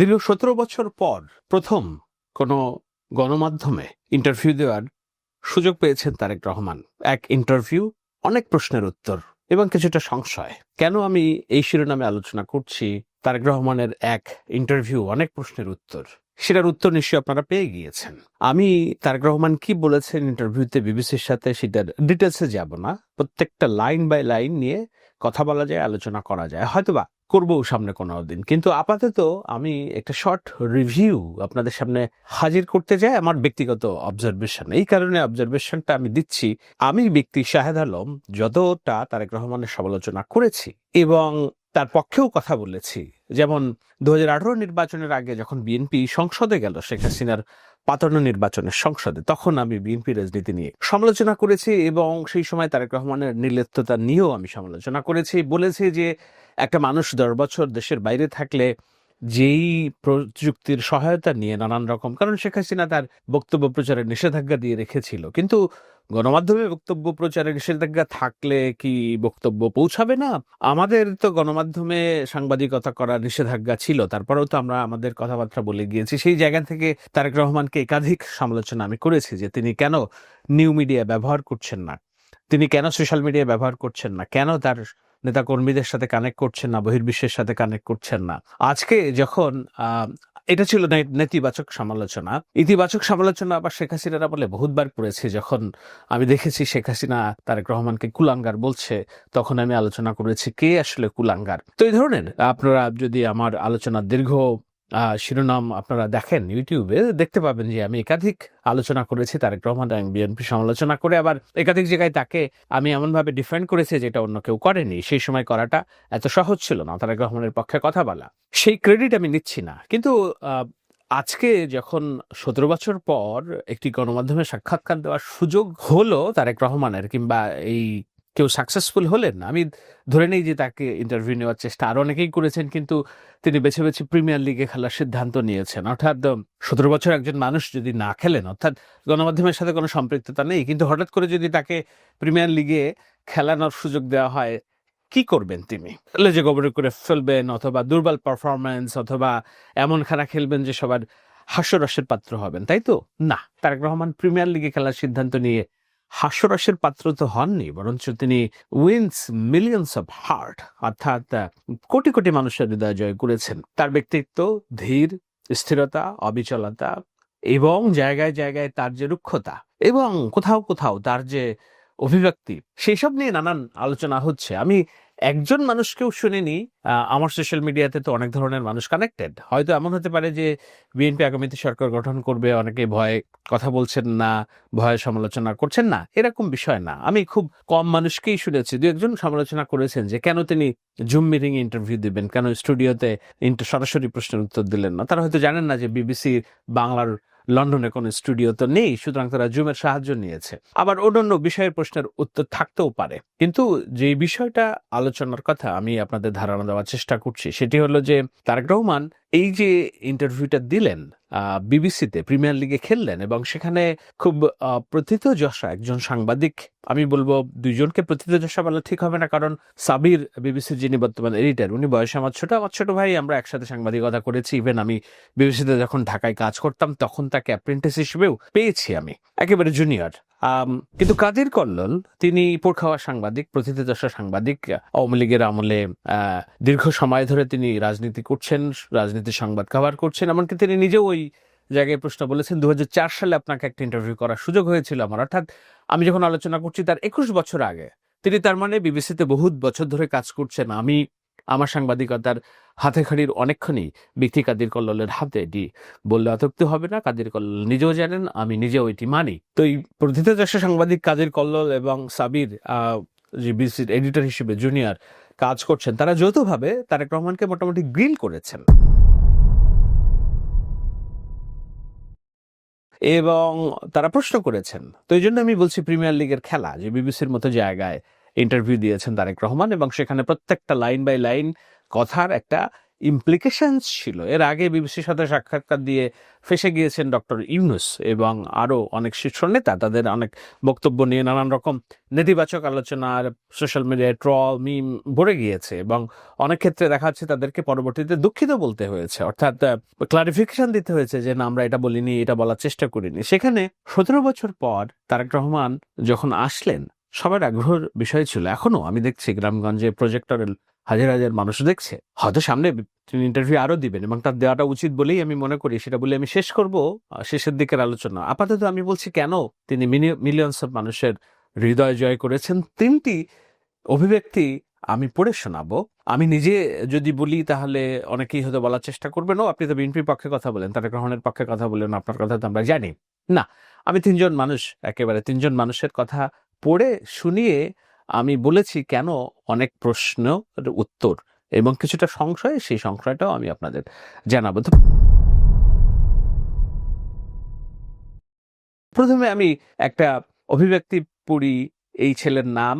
দীর্ঘ সতেরো বছর পর প্রথম কোনো গণমাধ্যমে ইন্টারভিউ দেওয়ার সুযোগ পেয়েছেন তারেক রহমান। এক ইন্টারভিউ অনেক প্রশ্নের উত্তর এবং কিছুটা সংশয়। কেন আমি এই শিরোনামে আলোচনা করছি? তারেক রহমানের এক ইন্টারভিউ অনেক প্রশ্নের উত্তর। সেটার উত্তর নিশ্চয়ই আপনারা পেয়ে গিয়েছেন। আমি তারেক রহমান কি বলেছেন ইন্টারভিউতে বিবিসির সাথে সেটার ডিটেলসে যাব না। প্রত্যেকটা লাইন বাই লাইন নিয়ে কথা বলা যায়, আলোচনা করা যায়। হয়তোবা করব সামনে কোনো দিন। কিন্তু আপাতত আমি একটা শর্ট রিভিউ আপনাদের সামনে হাজির করতে যাই আমার ব্যক্তিগত অবজারভেশন এই কারণে অবজারভেশনটা আমি দিচ্ছি। আমি ব্যক্তি শাহেদ আলম, যতটা তারেক রহমানের সমালোচনা করেছি এবং তার পক্ষেও কথা বলেছি। যেমন দু হাজার আঠারো নির্বাচনের আগে যখন বিএনপি সংসদে গেল, শেখ হাসিনার পাতানো নির্বাচনের সংসদে। তখন আমি বিএনপি রাজনীতি নিয়ে সমালোচনা করেছি এবং সেই সময় তারেক রহমানের নির্লিপ্ততা নিয়েও আমি সমালোচনা করেছি। বলেছি যে একটা মানুষ দশ বছর দেশের বাইরে থাকলে যেই প্রযুক্তির সহায়তা নিয়ে নানান রকম, কারণ শেখ হাসিনা তার বক্তব্য প্রচারে নিষেধাজ্ঞা দিয়ে রেখেছিল। কিন্তু গণমাধ্যমে বক্তব্য প্রচারে নিষেধাজ্ঞা থাকলে কি বক্তব্য পৌঁছাবে না? আমাদের তো গণমাধ্যমে সাংবাদিকতা করার নিষেধাজ্ঞা ছিল, তারপরেও তো আমরা আমাদের কথাবার্তা বলে গিয়েছি। সেই জায়গা থেকে তারেক রহমানকে একাধিক সমালোচনা আমি করেছি যে তিনি কেন নিউ মিডিয়া ব্যবহার করছেন না? তিনি কেন সোশ্যাল মিডিয়া ব্যবহার করছেন না? কেন তার নেতা কর্মীদের সাথে কানেক্ট করছেন না, বহির্বিশ্বের সাথে কানেক্ট করছেন না। আজকে যখন এটা ছিল নেতিবাচক সমালোচনা। ইতিবাচক সমালোচনা আবার শেখ হাসিনারা বলে বহুতবার করেছে। যখন আমি দেখেছি শেখ হাসিনা তারেক রহমানকে কুলাঙ্গার বলছে, তখন আমি আলোচনা করেছি কে আসলে কুলাঙ্গার। তো এই ধরনের, আপনারা যদি আমার আলোচনা দীর্ঘ শিরোনাম আপনারা দেখেন ইউটিউবে, দেখতে পাবেন যে আমি একাধিক আলোচনা করেছি, তারেক রহমান এবং বিএনপি সমালোচনা করে, আবার একাধিক জায়গায় তাকে আমি এমনভাবে ডিফেন্ড করেছি যেটা অন্য কেউ করেনি। সেই সময় করাটা এত সহজ ছিল না, তারেক রহমানের পক্ষে কথা বলা। সেই ক্রেডিট আমি নিচ্ছি না। কিন্তু আজকে যখন সতেরো বছর পর একটি গণমাধ্যমে সাক্ষাৎকার দেওয়ার সুযোগ হলো তারেক রহমানের, কিংবা এই কেউ সাকসেসফুল হলেন? আমি ধরে নেই যে তাকে ইন্টারভিউ নেওয়ার চেষ্টা আরও অনেকেই করেছেন, কিন্তু তিনি বেছে বেছে প্রিমিয়ার লিগে খেলার সিদ্ধান্ত নিয়েছেন। অর্থাৎ সতেরো বছর একজন মানুষ যদি না খেলেন, অর্থাৎ গণমাধ্যমের সাথে কোনো সম্পৃক্ততা নেই, কিন্তু হঠাৎ করে যদি তাকে প্রিমিয়ার লিগে খেলানোর সুযোগ দেওয়া হয়, কি করবেন তিনি? লেজে গোবরে করে ফেলবেন, অথবা দুর্বল পারফরমেন্স অথবা এমন খেলা খেলবেন যে সবার হাস্যরসের পাত্র হবেন, তাই তো? না, তারেক রহমান প্রিমিয়ার লিগে খেলার সিদ্ধান্ত নিয়ে হাস্যরসের পাত্র তো হননি, বরঞ্চ তিনি উইন্স মিলিয়ন্স অফ হার্ট অর্থাৎ কোটি কোটি মানুষের হৃদয় জয় করেছেন। তার ব্যক্তিত্ব, ধীর, স্থিরতা, অবিচলতা এবং জায়গায় জায়গায় তার যে রুক্ষতা এবং কোথাও কোথাও তার যে অভিব্যক্তি, সেসব নিয়ে নানান আলোচনা হচ্ছে। আমি একজন মানুষকেও শুনিনি আমার সোশ্যাল মিডিয়াতে তো অনেক ধরনের মানুষ কানেক্টেড হয়তো এমন হতে পারে যে বিএনপি আগামীতে সরকার গঠন করবে, অনেকে ভয়ে কথা বলছেন না, ভয়ে সমালোচনা করছেন না, এরকম বিষয় না। আমি খুব কম মানুষকেই শুনেছি, দু একজন সমালোচনা করেছেন যে কেন তিনি জুম মিটিং ইন্টারভিউ দিবেন, কেন স্টুডিওতে সরাসরি প্রশ্নের উত্তর দিলেন না। তারা হয়তো জানেন না যে বিবিসির বাংলার লন্ডনে কোনো স্টুডিও তো নেই, সুতরাং তারা জুমের সাহায্য নিয়েছে। আবার অন্যান্য বিষয়ের প্রশ্নের উত্তর থাকতেও পারে। কিন্তু যে বিষয়টা আলোচনার কথা আমি আপনাদের ধারণা দেওয়ার চেষ্টা করছি, সেটি হলো যে তারেক রহমান এই যে ইন্টারভিউটা দিলেন বিবিসিতে প্রিমিয়ার লিগে খেললেন এবং সেখানে খুব প্রথিতযশা একজন সাংবাদিক, আমি বলব দুইজনকে প্রথিতযশা বলা ঠিক হবে না কারণ সাবির বিবিসির যিনি বর্তমান এডিটর উনি বয়সে আমার ছোট আমার ছোট ভাই, আমরা একসাথে সাংবাদিকতা করেছি। ইভেন আমি বিবিসিতে যখন ঢাকায় কাজ করতাম, তখন তাকে অ্যাপ্রেন্টিস হিসেবেও পেয়েছি আমি। একেবারে জুনিয়র কিন্তু কাদের কল্লোল, তিনি পোড়খাওয়া সাংবাদিক প্রথিতযশা সাংবাদিক, আওয়ামী লীগের আমলে দীর্ঘ সময় ধরে তিনি রাজনীতি করছেন, রাজনীতির সংবাদ কভার করছেন, এমনকি তিনি নিজেও ওই জায়গায় প্রশ্ন বলেছেন দু হাজার চার সালে আপনাকে একটা ইন্টারভিউ করার সুযোগ হয়েছিল আমার। অর্থাৎ আমি যখন আলোচনা করছি, তার একুশ বছর আগে, তিনি তার মানে বিবিসিতে বহুত বছর ধরে কাজ করছেন। আমি আমার সাংবাদিকতার হাতে খাড়ির অনেকক্ষণই ব্যক্তি কাদির কল্লোলের হাতে এটি বললে অতক্তি হবে না। কাদির কল্লোল নিজেও জানেন, আমি নিজেও এটি মানি। তো এই প্রথিতযশা সাংবাদিক কাদির কল্লোল এবং সাবির যে বিসির এডিটর হিসেবে জুনিয়র কাজ করছেন, তারা যৌথভাবে তারেক রহমানকে মোটামুটি গ্রিল করেছেন। এবং তারা প্রশ্ন করেছেন, তো এই জন্য আমি বলছি প্রিমিয়ার লিগের খেলা, যে বিবিসির মতো জায়গায় ইন্টারভিউ দিয়েছেন তারেক রহমান এবং সেখানে প্রত্যেকটা লাইন বাই লাইন কথার একটা ইমপ্লিকেশনস ছিল। এর আগে বিবিসির সাথে সাক্ষাৎকার দিয়ে ফেসে গিয়েছেন ডক্টর ইউনুস এবং আরও অনেক শীর্ষ নেতা, তাদের অনেক বক্তব্য নিয়ে নানান রকম নেতিবাচক আলোচনার সোশ্যাল মিডিয়ায় ট্রল মিম ভরে গিয়েছে এবং অনেক ক্ষেত্রে দেখা যাচ্ছে তাদেরকে পরবর্তীতে দুঃখিত বলতে হয়েছে। অর্থাৎ ক্লারিফিকেশন দিতে হয়েছে যে, না, আমরা এটা বলিনি, এটা বলার চেষ্টা করিনি। সেখানে সতেরো বছর পর তারেক রহমান যখন আসলেন সবার আগ্রহের বিষয় ছিল। এখনও আমি দেখছি গ্রামগঞ্জে প্রজেক্টরে হাজার হাজার মানুষ দেখছে। হয়তো সামনে তিনি ইন্টারভিউ আরও দিবেন এবং তার দেওয়াটা উচিত বলেই আমি মনে করি, সেটা বলে আমি শেষ করব। শেষের দিকের আলোচনা। আপাতত আমি বলছি কেন তিনি মিলিয়নস অফ মানুষের হৃদয় জয় করেছেন? তিনটি অভিব্যক্তি আমি পড়ে শোনাবো। আমি নিজে যদি বলি তাহলে অনেকেই হয়তো বলার চেষ্টা করবেন, ও, আপনি তো বিএনপির পক্ষে কথা বলেন, তারেক গ্রহণের পক্ষে কথা বলেন, আপনার কথা তো আমরা জানি। না, আমি তিনজন মানুষ, একেবারে তিনজন মানুষের কথা পড়ে শুনিয়ে আমি বলেছি, কেন? অনেক প্রশ্ন উত্তর এবং কিছুটা সংশয়, সেই সংশয়টাও আমি আপনাদের জানাব। প্রথমে আমি একটা অভিব্যক্তি পড়ি এই ছেলের নাম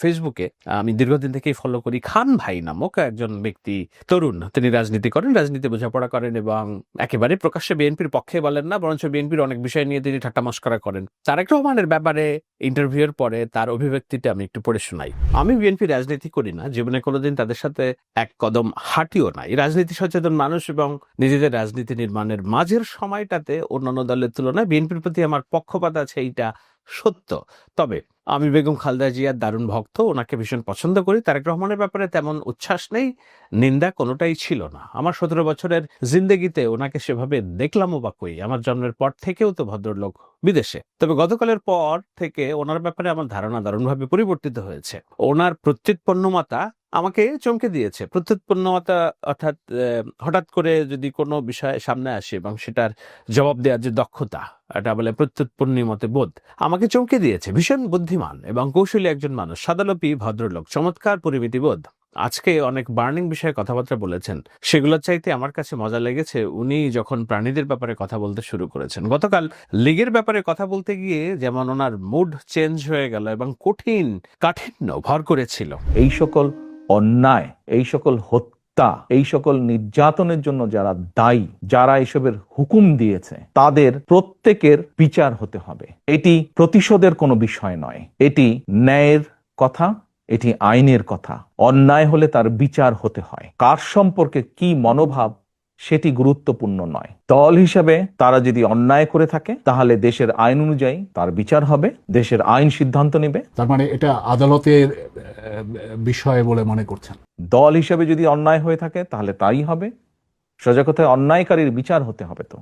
ফেসবুকে আমি দীর্ঘদিন থেকেই ফলো করি খান ভাই নামক একজন ব্যক্তি, তরুণ। তিনি রাজনীতি করেন রাজনীতি বোঝাপড়া করেন এবং একেবারে প্রকাশ্যে বিএনপির পক্ষে বলেন না, বরঞ্চ বিএনপির অনেক বিষয় নিয়ে তিনি ঠাট্টা মস্করা করেন। তারেক রহমানের ব্যাপারে ইন্টারভিউর পরে তার অভিব্যক্তিটা আমি একটু পড়ে শোনাই। আমি বিএনপি রাজনীতি করি না, জীবনে কোনোদিন তাদের সাথে এক কদম হাঁটিও নাই। রাজনীতি সচেতন মানুষ এবং নিজেদের রাজনীতি নির্মাণের মাঝের সময়টাতে অন্যান্য দলের তুলনায় বিএনপির প্রতি আমার পক্ষপাত আছে, এইটা সত্য। তবে আমি বেগম খালদা জিয়ার দারুণ ভক্ত, ওনাকে ভীষণ পছন্দ করি। তারেক রহমানের ব্যাপারে তেমন উচ্ছ্বাস নেই, নিন্দা কোনোটাই ছিল না। আমার সতেরো বছরের জিন্দেগিতে ওনাকে সেভাবে দেখলামও বা কই? আমার জন্মের পর থেকেও তো ভদ্রলোক বিদেশে। তবে গতকালের পর থেকে ওনার ব্যাপারে আমার ধারণা দারুণভাবে পরিবর্তিত হয়েছে। ওনার প্রত্যুৎপন্নমাতা আমাকে চমকে দিয়েছে। প্রত্যুৎপন্নতা অর্থাৎ হঠাৎ করে যদি কোনো বিষয় সামনে আসে এবং সেটার জবাব দেওয়ার যে দক্ষতা, এটা বলে প্রত্যুৎপন্নিমতে বোধ, আমাকে চমকে দিয়েছে। ভীষণ বুদ্ধিমান এবং কৌশলী একজন মানুষ, সাদালপি, ভদ্রলোক, চমৎকার পরিমিতি বোধ। আজকে অনেক বার্নিং বিষয়ে কথাবার্তা বলেছেন। সেগুলোর চাইতে আমার কাছে মজা লেগেছে। উনি যখন প্রাণীদের ব্যাপারে কথা বলতে শুরু করেছেন, গতকাল লিগের ব্যাপারে কথা বলতে গিয়ে যেমন ওনার মুড চেঞ্জ হয়ে গেল এবং কঠিন, কাঠিন্য ভর করেছিল। এই সকল অন্যায়, এই সকল হত্যা, এই সকল নির্যাতনের জন্য যারা দায়ী, যারা এসবের হুকুম দিয়েছে, তাদের প্রত্যেকের বিচার হতে হবে। এটি প্রতিশোধের কোনো বিষয় নয়। এটি ন্যায়ের কথা, এটি আইনের কথা। অন্যায় হলে তার বিচার হতে হয়। কার সম্পর্কে কি মনোভাব সেটি গুরুত্বপূর্ণ নয়। দল হিসাবে তারা যদি অন্যায় করে থাকে তাহলে দেশের আইন অনুযায়ী তার বিচার হবে দেশের আইন সিদ্ধান্ত নেবে। তার মানে এটা আদালতের বিষয় বলে মনে করছেন। দল হিসেবে যদি অন্যায় হয়ে থাকে তাহলে তাই হবে। সোজা কথায় অন্যায়কারীর বিচার হতে হবে তো।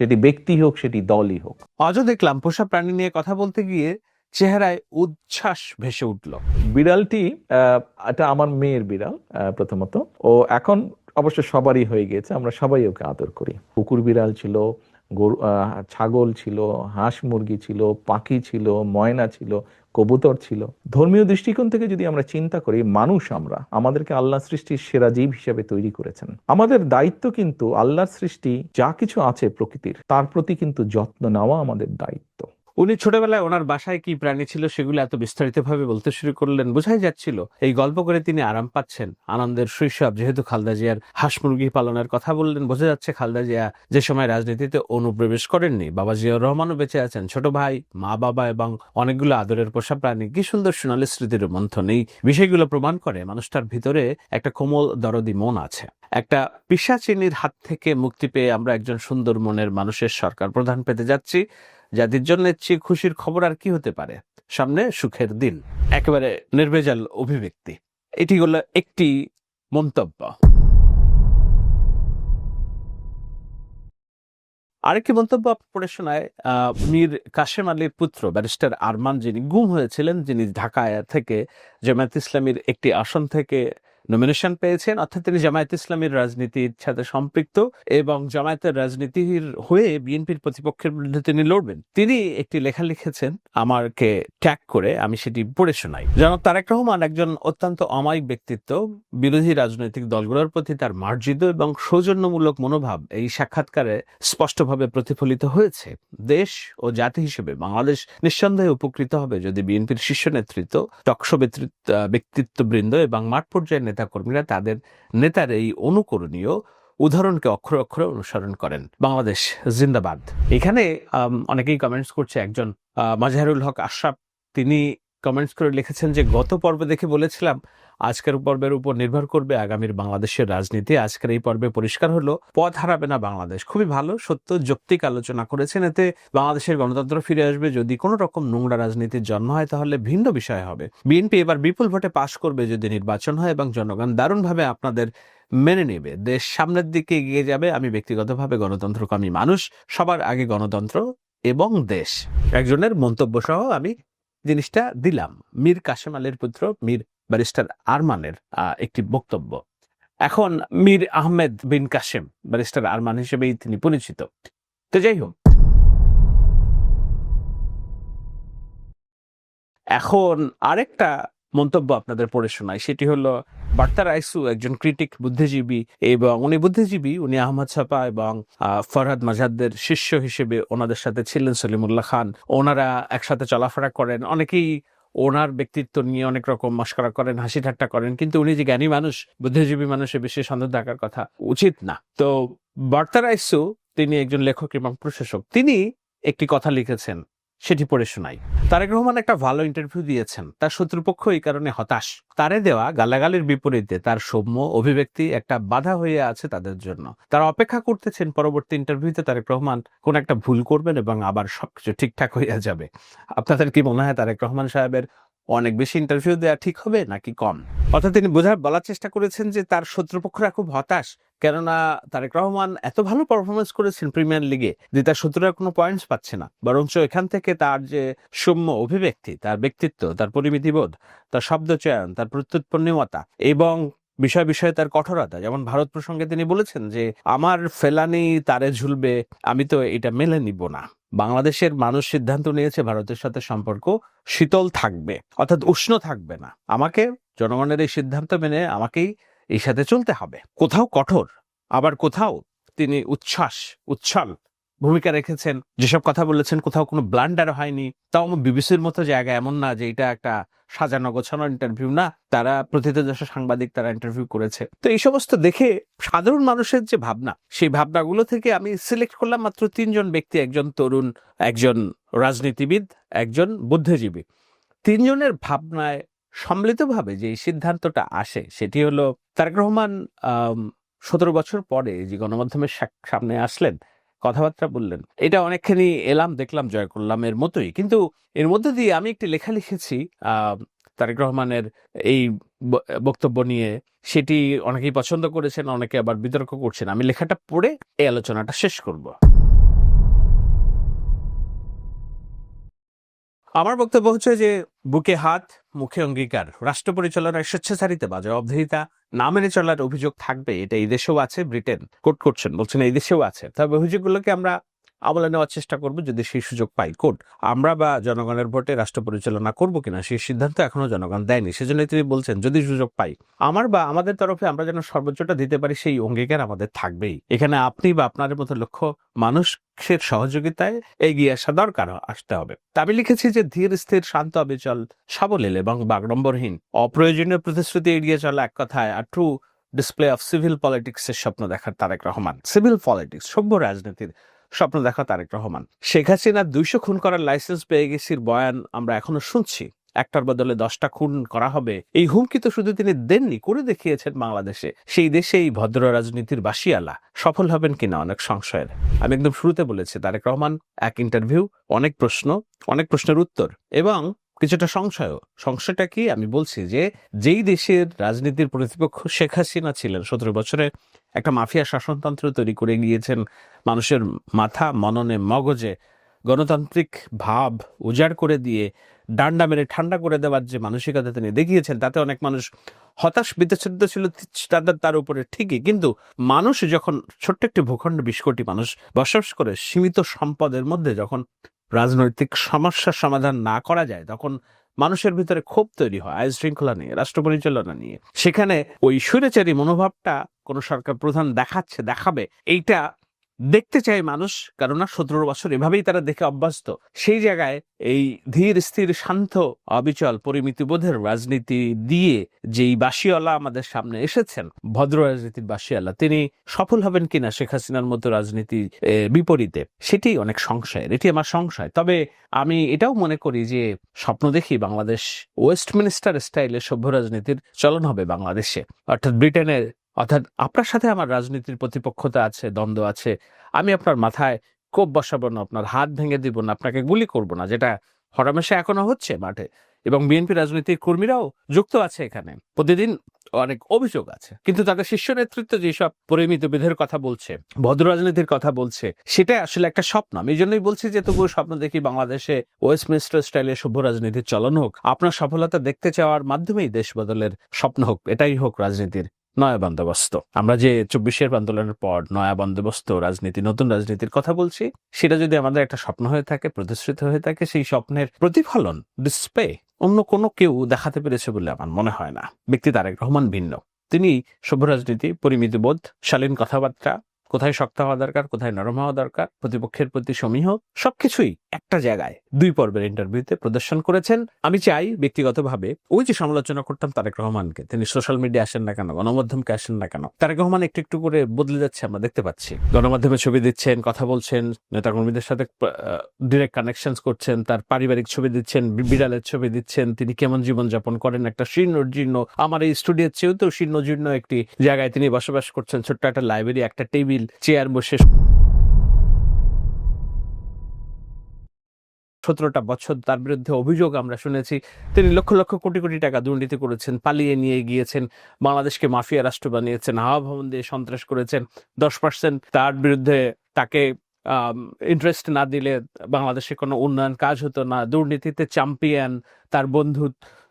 সেটি ব্যক্তি হোক সেটি দলই হোক। আজও দেখলাম পোষা প্রাণী নিয়ে কথা বলতে গিয়ে চেহারায় উচ্ছ্বাস ভেসে উঠল। বিড়ালটি আহ, এটা আমার মেয়ের বিড়াল আহ, প্রথমত। ও এখন অবশ্য সবারই হয়ে গিয়েছে, আমরা সবাই ওকে আদর করি। কুকুর বিড়াল ছিল, গরু ছাগল ছিল, হাঁস মুরগি ছিল, পাখি ছিল, ময়না ছিল, কবুতর ছিল। ধর্মীয় দৃষ্টিকোণ থেকে যদি আমরা চিন্তা করি, মানুষ আমরা, আমাদেরকে আল্লাহ সৃষ্টির সেরা জীব হিসেবে তৈরি করেছেন। আমাদের দায়িত্ব কিন্তু আল্লাহর সৃষ্টি যা কিছু আছে প্রকৃতির, তার প্রতি কিন্তু যত্ন নেওয়া আমাদের দায়িত্ব। উনি ছোটবেলায় ওনার বাসায় কি প্রাণী ছিল সেগুলো এত বিস্তারিতভাবে বলতে শুরু করলেন, বোঝাই যাচ্ছিল। এই গল্প করে তিনি আরাম পাচ্ছেন। আনন্দের শৈশব, যেহেতু খালদা জিয়ার হাঁস মুরগি পালনের কথা বললেন, বোঝা যাচ্ছে খালদা জিয়া যে সময় রাজনীতিতে অনুপ্রবেশ করেননি, বাবা জিয়াউর রহমানও বেঁচে আছেন, ছোট ভাই, মা, বাবা এবং অনেকগুলো আদরের পোষা প্রাণী। কি সুন্দর সোনালী স্মৃতির মন্থন। এই বিষয়গুলো প্রমাণ করে মানুষটার ভিতরে একটা কোমল, দরদি মন আছে। একটা পিসাচিনির হাত থেকে মুক্তি পেয়ে আমরা একজন সুন্দর মনের মানুষের সরকার প্রধান পেতে যাচ্ছি। যাদের জন্য চেয়ে খুশির খবর আর কি হতে পারে? সামনে সুখের দিন। একেবারে নির্ভেজাল অভিব্যক্তি। এটি হলো একটি মন্তব্য। আরেকটি মন্তব্য পড়ে শোনায় মীর কাশেম আলীর পুত্র, ব্যারিস্টার আরমান যিনি গুম হয়েছিলেন, যিনি ঢাকায় থেকে জামায়াত ইসলামীর একটি আসন থেকে নমিনেশন পেয়েছেন। অর্থাৎ তিনি জামায়াত ইসলামীর রাজনীতির সাথে সম্পৃক্ত এবং জামায়াতের রাজনীতির হয়ে বিএনপির প্রতিপক্ষের বিরুদ্ধে তিনি লড়বেন। তিনি একটি লেখা লিখেছেন আমাকে ট্যাগ করে আমি সেটি পড়ে শোনাই। জনাব তারেক রহমান একজন অত্যন্ত অমায়িক ব্যক্তিত্ব। বিরোধী রাজনৈতিক দলগুলোর প্রতি তার মার্জিত এবং সৌজন্যমূলক মনোভাব এই সাক্ষাৎকারে স্পষ্টভাবে প্রতিফলিত হয়েছে। দেশ ও জাতি হিসেবে বাংলাদেশ নিঃসন্দেহে উপকৃত হবে যদি বিএনপির শীর্ষ নেতৃত্ব, টকশো ব্যক্তিত্ববৃন্দ এবং মাঠ পর্যায়ের নেতা নেতা কর্মীরা তাদের নেতার এই অনুকরণীয় উদাহরণকে অক্ষরে অক্ষরে অনুসরণ করেন। বাংলাদেশ জিন্দাবাদ। এখানে অনেকেই কমেন্টস করছে, একজন মাজাহারুল হক আশরাফ, তিনি কমেন্টস করে লিখেছেন যে, গত পর্বে দেখে বলেছিলাম, আজকের পর্বের উপর নির্ভর করবে আগামীর বাংলাদেশের রাজনীতি। আজকের এই পর্বে পরিষ্কার হলো, পথ হারাবে না বাংলাদেশ। খুবই ভালো, সত্য, যৌক্তিক আলোচনা করেছেন। এতে বাংলাদেশের গণতন্ত্র ফিরে আসবে। যদি কোনো রকম নোংরা রাজনীতির জন্ম হয়, তাহলে ভিন্ন বিষয় হবে। বিএনপি এবার বিপুল ভোটে পাশ করবে যদি নির্বাচন হয় এবং জনগণ দারুণভাবে আপনাদের মেনে নেবে। দেশ সামনের দিকে এগিয়ে যাবে। আমি ব্যক্তিগতভাবে গণতন্ত্রকামী মানুষ, সবার আগে গণতন্ত্র এবং দেশ। একজনের মন্তব্য সহ আমি জিনিসটা দিলাম। মীর কাশেম আলীর পুত্র, মীর ব্যারিস্টার আরমানের একটি বক্তব্য। এখন মীর আহমেদ বিন কাশেম ব্যারিস্টার আরমান হিসেবেই তিনি পরিচিত। তো যাই হোক। এখন আরেকটা মন্তব্য আপনাদের পড়ে শোনাই। সেটি হলো, বার্তা আইসু একজন ক্রিটিক বুদ্ধিজীবী এবং উনি বুদ্ধিজীবী, উনি আহমদ ছাপা এবং ফরহাদ মাজাদদের শিষ্য হিসেবে ওনাদের সাথে ছিলেন সলিমুল্লাহ খান। ওনারা একসাথে চলাফেরা করেন। অনেকেই ওনার ব্যক্তিত্ব নিয়ে অনেক রকম মস্করা করেন, হাসি ঠাট্টা করেন, কিন্তু উনি যে জ্ঞানী মানুষ, বুদ্ধিজীবী মানুষের বেশি সন্দেহ থাকার কথা উচিত না। তো বার্তার আইসু তিনি একজন লেখক এবং প্রশাসক। তিনি একটি কথা লিখেছেন সেটি পড়ে শোনাই। তারেক রহমান একটা ভালো ইন্টারভিউ দিয়েছেন। তার শত্রুপক্ষ এই কারণে হতাশ। তারে দেওয়া গালাগালির বিপরীতে তার সৌম্য অভিব্যক্তি একটা বাধা হয়ে আছে তাদের জন্য। তারা অপেক্ষা করতেছেন পরবর্তী ইন্টারভিউতে তারেক রহমান কোন একটা ভুল করবেন এবং আবার সবকিছু ঠিকঠাক হয়ে যাবে। আপনাদের কি মনে হয় তারেক রহমান সাহেবের অনেক বেশি ইন্টারভিউ দেওয়া ঠিক হবে নাকি কম? অর্থাৎ তিনি বোঝার বলার চেষ্টা করেছেন যে তার শত্রুপক্ষরা খুব হতাশ, কেননা তারেক রহমান এত ভালো পারফরমেন্স করেছেন প্রিমিয়ার লিগে যে তার শত্রুরা কোনো পয়েন্টস পাচ্ছে না। বরঞ্চ এখান থেকে তার যে সৌম্য অভিব্যক্তি, তার ব্যক্তিত্ব, তার পরিমিতিবোধ, তার শব্দচয়ন, তার প্রত্যুৎপন্নতা এবং বিষয় বিষয়ে তার কঠোরতা। যেমন ভারত প্রসঙ্গে তিনি বলেছেন যে, আমার ফেলানি তারে ঝুলবে, আমি তো এটা মেনে নিব না। বাংলাদেশের মানুষ সিদ্ধান্ত নিয়েছে ভারতের সাথে সম্পর্ক শীতল থাকবে, অর্থাৎ উষ্ণ থাকবে না। আমাকে, জনগণের এই সিদ্ধান্ত মেনে আমাকেই এই সাথে চলতে হবে। কোথাও কঠোর, আবার কোথাও তিনি উচ্ছ্বাস উচ্ছল ভূমিকা রেখেছেন, যেসব কথা বলেছেন, কোথাও কোনো ব্লান্ডার হয়নি। তাও আমার বিবিসির মতো জায়গা এমন না যে এটা একটা সাজানো গোছানো ইন্টারভিউ না, তারা প্রথিতযশা সাংবাদিক তারা ইন্টারভিউ করেছে। তো এই সমস্ত দেখে সাধারণ মানুষের যে ভাবনা, সেই ভাবনাগুলো থেকে আমি সিলেক্ট করলাম মাত্র তিনজন ব্যক্তি, একজন তরুণ, একজন রাজনীতিবিদ, একজন বুদ্ধিজীবী। তিনজনের ভাবনায় সম্মিলিতভাবে যে সিদ্ধান্তটা আসে, সেটি হলো তারেক রহমান সতেরো বছর পরে যে গণমাধ্যমের সামনে আসলেন কথাবার্তা বললেন। এটা অনেকখানি এলাম দেখলাম, জয় করলাম এর মতোই। কিন্তু এর মধ্যে দিয়ে আমি একটি লেখা লিখেছি তারেক রহমানের এই বক্তব্য নিয়ে। সেটি অনেকেই পছন্দ করেছেন, অনেকে আবার বিতর্ক করছেন। আমি লেখাটা পড়ে এই আলোচনাটা শেষ করব। আমার বক্তব্য হচ্ছে যে, বুকে হাত, মুখে অঙ্গীকার। রাষ্ট্র পরিচালনায় স্বেচ্ছাচারিতে বা জবাবদিহিতা না মেনে চলার অভিযোগ থাকবে, এটা এই দেশেও আছে, ব্রিটেন কোট করছেন, বলছেন এই দেশেও আছে। তবে অভিযোগগুলোকে আমরা আমলে নেওয়ার চেষ্টা করব যদি সেই সুযোগ পাই। কোর্ট আমরা বা জনগণের ভোটে রাষ্ট্র পরিচালনা করব কিনা সেই সিদ্ধান্ত এখনও জনগণ দেয়নি। সেজন্য তিনি বলছেন, যদি সুযোগ পাই, আমার বা আমাদের তরফে আমরা যেন সর্বোচ্চটা দিতে পারি সেই অঙ্গীকার আমাদের থাকবেই। এখানে আপনি বা আপনার মতো লক্ষ্য মানুষের সহযোগিতায় এগিয়ে আসা দরকার আসতে হবে। আমি লিখেছি যে, ধীর, স্থির, শান্ত, অবিচল, সাবলীল এবং বাগড়ম্বরহীন। অপ্রয়োজনীয় প্রতিশ্রুতি এড়িয়ে চলা এক কথায় আর true display of civil politics এর স্বপ্ন দেখার তারেক রহমান। সিভিল পলিটিক্স সভ্য রাজনীতির স্বপ্ন দেখা তারেক রহমান। শেখ হাসিনার দুইশো খুন করার লাইসেন্স পেয়ে গেছির বয়ান আমরা এখনও শুনছি। একটার বদলে দশটা খুন করা হবে। এই হুমকি তো শুধু তিনি দেননি, করে দেখিয়েছেন বাংলাদেশে। সেই দেশে এই ভদ্র রাজনীতির বাসিয়ালা সফল হবেন কিনা অনেক সংশয়ের। আমি একদম শুরুতে বলেছি, তারেক রহমান, এক ইন্টারভিউ অনেক প্রশ্ন, অনেক প্রশ্নের উত্তর এবং কিছুটা সংশয়ও সংশয়টা কি? আমি বলছি যে, যেই দেশের রাজনীতির প্রতিপক্ষ শেখ হাসিনা ছিলেন, সতেরো বছরে একটা মাফিয়া শাসনতন্ত্র তৈরি করে গিয়েছেন মানুষের মাথা মননে মগজে গণতান্ত্রিক ভাব উজাড় করে দিয়ে ডান্ডা মেরে ঠান্ডা করে দেওয়ার যে মানসিকতা তিনি দেখিয়েছেন, তাতে অনেক মানুষ হতাশ বিতচ্ছিন্ন ছিল, তাদের, তার উপরে ঠিকই। কিন্তু মানুষ যখন ছোট্ট একটি ভূখণ্ড বিশ কোটি মানুষ বসবাস করে, সীমিত সম্পদের মধ্যে যখন রাজনৈতিক সমস্যার সমাধান না করা যায়, তখন মানুষের ভিতরে ক্ষোভ তৈরি হয়, আইন শৃঙ্খলা নিয়ে, রাষ্ট্র পরিচালনা নিয়ে। সেখানে ওই সুরেচারী মনোভাবটা কোনো সরকার প্রধান দেখাচ্ছে, দেখাবে, এইটা দেখতে চায় মানুষ, কেননা সতেরো বছর এভাবেই তারা দেখে অভ্যস্ত। সেই জায়গায় এই ধীর, স্থির, শান্ত, অবিচল পরিমিতিবোধের রাজনীতি দিয়ে যেই বাসিওয়ালা আমাদের সামনে এসেছেন, ভদ্র রাজনীতির বাসিওয়ালা তিনি সফল হবেন কিনা শেখ হাসিনার মতো রাজনীতি বিপরীতে, সেটি অনেক সংশয়ের, এটি আমার সংশয়। তবে আমি এটাও মনে করি যে স্বপ্ন দেখি বাংলাদেশ ওয়েস্টমিনিস্টার স্টাইলে সভ্য রাজনীতির চলন হবে বাংলাদেশে। অর্থাৎ ব্রিটেনের অর্থাৎ আপনার সাথে আমার রাজনীতির প্রতিপক্ষতা আছে, দ্বন্দ্ব আছে, আমি আপনার মাথায় কোপ বসাবো না, আপনার হাত ভেঙে দিব না, আপনাকে গুলি করব না, যেটা হরমেশে এখনও হচ্ছে মাঠে। এবং বিএনপি রাজনীতির কর্মীরাও যুক্ত আছে এখানে। প্রতিদিন অনেক অভিযোগ আছে। কিন্তু তাদের শীর্ষ নেতৃত্ব যেসব পরিমিত বিধের কথা বলছে, ভদ্র রাজনীতির কথা বলছে সেটা আসলে একটা স্বপ্ন। আমি এই জন্যই বলছি যে তবুও স্বপ্ন দেখি বাংলাদেশে ওয়েস্টমিনিস্টার স্টাইলে সভ্য রাজনীতির চলন হোক। আপনার সফলতা দেখতে চাওয়ার মাধ্যমেই দেশ বদলের স্বপ্ন হোক, এটাই হোক রাজনীতির নয়া বন্দোবস্ত আমরা যে চব্বিশের আন্দোলনের পর নয়া বন্দোবস্ত রাজনীতি, নতুন রাজনীতির কথা বলছি, সেটা যদি আমাদের একটা স্বপ্ন হয়ে থাকে, প্রতিশ্রুত হয়ে থাকে, সেই স্বপ্নের প্রতিফলন ডিসপ্লে অন্য কোনো কেউ দেখাতে পেরেছে বলে আমার মনে হয় না। ব্যক্তি তারেক রহমান ভিন্ন। তিনি সভ্য রাজনীতি পরিমিতিবোধ শালীন কথাবার্তা কোথায় শক্ত হওয়া দরকার, কোথায় নরম হওয়া দরকার, প্রতিপক্ষের প্রতি সমীহ, সবকিছুই একটা জায়গায় দুই পর্বের ইন্টারভিউতে প্রদর্শন করেছেন। আমি চাই ব্যক্তিগতভাবে ওই যে সমালোচনা করতাম তারেক রহমানকে, তিনি সোশ্যাল মিডিয়া আসেন না কেন, গণমাধ্যমকে আসেন না কেন, তারেক রহমান একটু একটু করে বদলে যাচ্ছে, আমরা দেখতে পাচ্ছি। গণমাধ্যমে ছবি দিচ্ছেন, কথা বলছেন, নেতাকর্মীদের সাথে ডিরেক্ট কানেকশন করছেন, তার পারিবারিক ছবি দিচ্ছেন বিড়ালের ছবি দিচ্ছেন, তিনি কেমন জীবন যাপন করেন, একটা শীর্ণ জীর্ণ, আমার এই স্টুডিওর চেয়েও তো শীর্ণ জীর্ণ একটি জায়গায় তিনি বসবাস করছেন, ছোট্ট একটা লাইব্রেরি একটা টেবিল চেয়ার বসে সতেরোটা বছর তার বিরুদ্ধে অভিযোগ আমরা শুনেছি। তিনি লক্ষ লক্ষ কোটি কোটি টাকা দুর্নীতি করেছেন, পালিয়ে নিয়ে গিয়েছেন, বাংলাদেশকে মাফিয়া রাষ্ট্র বানিয়েছেন, হাওয়া ভবন দিয়ে সন্ত্রাস করেছেন। দশ পার্সেন্ট তার বিরুদ্ধে তাকে ইন্টারেস্ট না দিলে বাংলাদেশে কোনো উন্নয়ন কাজ হতো না। দুর্নীতিতে চ্যাম্পিয়ন তার বন্ধু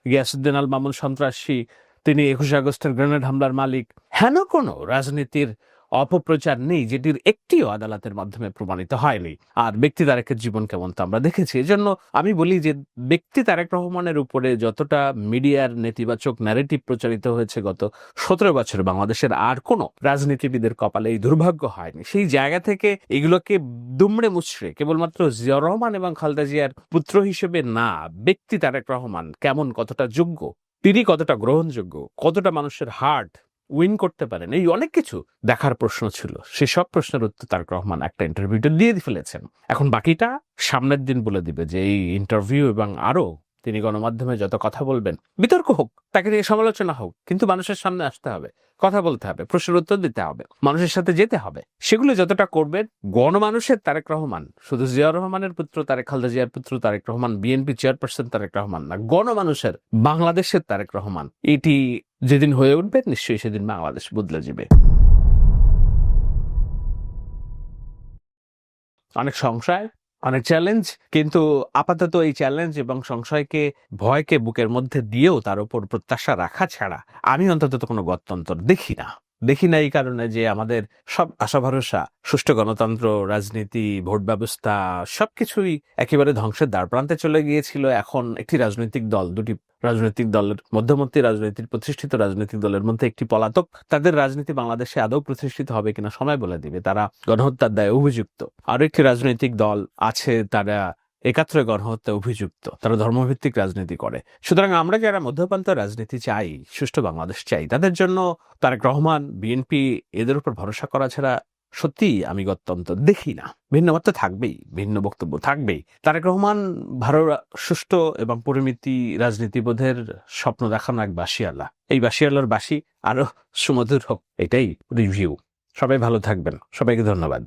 গিয়াসুদ্দিন আল মামুন সন্ত্রাসী। তিনি একুশে আগস্টের গ্রেনেড হামলার মালিক। হেন কোনো রাজনীতির অপপ্রচার নেই, যেটির একটিও আদালতের মাধ্যমে প্রমাণিত হয়নি। আর ব্যক্তি তারেকের জীবন কেমন তা আমরা দেখেছি। এজন্য আমি বলি যে, ব্যক্তি তারেক রহমানের উপরে যতটা মিডিয়ার নেতিবাচক ন্যারেটিভ প্রচারিত হয়েছে গত সতেরো বছর, বাংলাদেশের আর কোনো রাজনীতিবিদের কপালে এই দুর্ভাগ্য হয়নি। সেই জায়গা থেকে এগুলোকে দুমড়ে মুচড়ে কেবলমাত্র জিয়া রহমান এবং খালেদা জিয়ার পুত্র হিসেবে না, ব্যক্তি তারেক রহমান কেমন, কতটা যোগ্য, তিনি কতটা গ্রহণযোগ্য, কতটা মানুষের হার্ট উইন করতে পারেন। এই অনেক কিছু দেখার প্রশ্ন ছিল। সেসব প্রশ্নের উত্তর তারক রহমান একটা ইন্টারভিউটা দিয়ে ফেলেছেন। এখন বাকিটা সামনের দিন বলে দিবে যে এই ইন্টারভিউ এবং আরও তিনি গণমাধ্যমে যত কথা বলবেন, বিতর্ক হোক, তাকে নিয়ে সমালোচনা হোক, কিন্তু মানুষের সামনে আসতে হবে, কথা বলতে হবে, প্রশ্নের উত্তর দিতে হবে, মানুষের সাথে যেতে হবে। সেগুলো যতটা করবেন, গণমানুষের তারেক রহমান, শুধু জিয়া রহমানের পুত্র তারেক, খালদা জিয়ার পুত্র তারেক রহমান, বিএনপি চেয়ারপারসন তারেক রহমান না, গণমানুষের বাংলাদেশের তারেক রহমান, এটি যেদিন হয়ে উঠবে, নিশ্চয়ই সেদিন বাংলাদেশ বদলে যাবে। অনেক সংশয়, অনেক চ্যালেঞ্জ কিন্তু আপাতত এই চ্যালেঞ্জ এবং সংশয়কে, ভয়কে বুকের মধ্যে দিয়েও তার উপর প্রত্যাশা রাখা ছাড়া আমি অন্তত কোনো গত্যন্তর দেখি না। দেখি না এই কারণে যে আমাদের সব আশা ভরসা, সুষ্ঠু গণতন্ত্র, রাজনীতি, ভোট ব্যবস্থা, সবকিছুই একেবারে ধ্বংসের দ্বার প্রান্তে চলে গিয়েছিল। এখন একটি রাজনৈতিক দল, দুটি রাজনৈতিক দলের মধ্যমর্তী রাজনীতির প্রতিষ্ঠিত রাজনৈতিক দলের মধ্যে একটি পলাতক, তাদের রাজনীতি বাংলাদেশে আদৌ প্রতিষ্ঠিত হবে কিনা সময় বলে দিবে। তারা গণহত্যার দায়ে অভিযুক্ত। আরও একটি রাজনৈতিক দল আছে, তারা একাত্রে গণহত্যা অভিযুক্ত। তারা ধর্মভিত্তিক রাজনীতি করে। সুতরাং আমরা যারা মধ্যপ্রান্ত রাজনীতি চাই, সুষ্ঠু বাংলাদেশ চাই, তাদের জন্য তারেক রহমান, বিএনপি, এদের উপর ভরসা করা ছাড়া সত্যি আমি গত্যন্ত। দেখি না। ভিন্ন মত থাকবেই, ভিন্ন বক্তব্য থাকবেই। তারেক রহমান ভারত সুষ্ঠু এবং পরিমিতি রাজনীতিবোধের স্বপ্ন দেখানো এক বাসিয়ালা এই বাসিয়ালার বাসি আরও সুমধুর হোক, এটাই রিভিউ সবাই ভালো থাকবেন। সবাইকে ধন্যবাদ।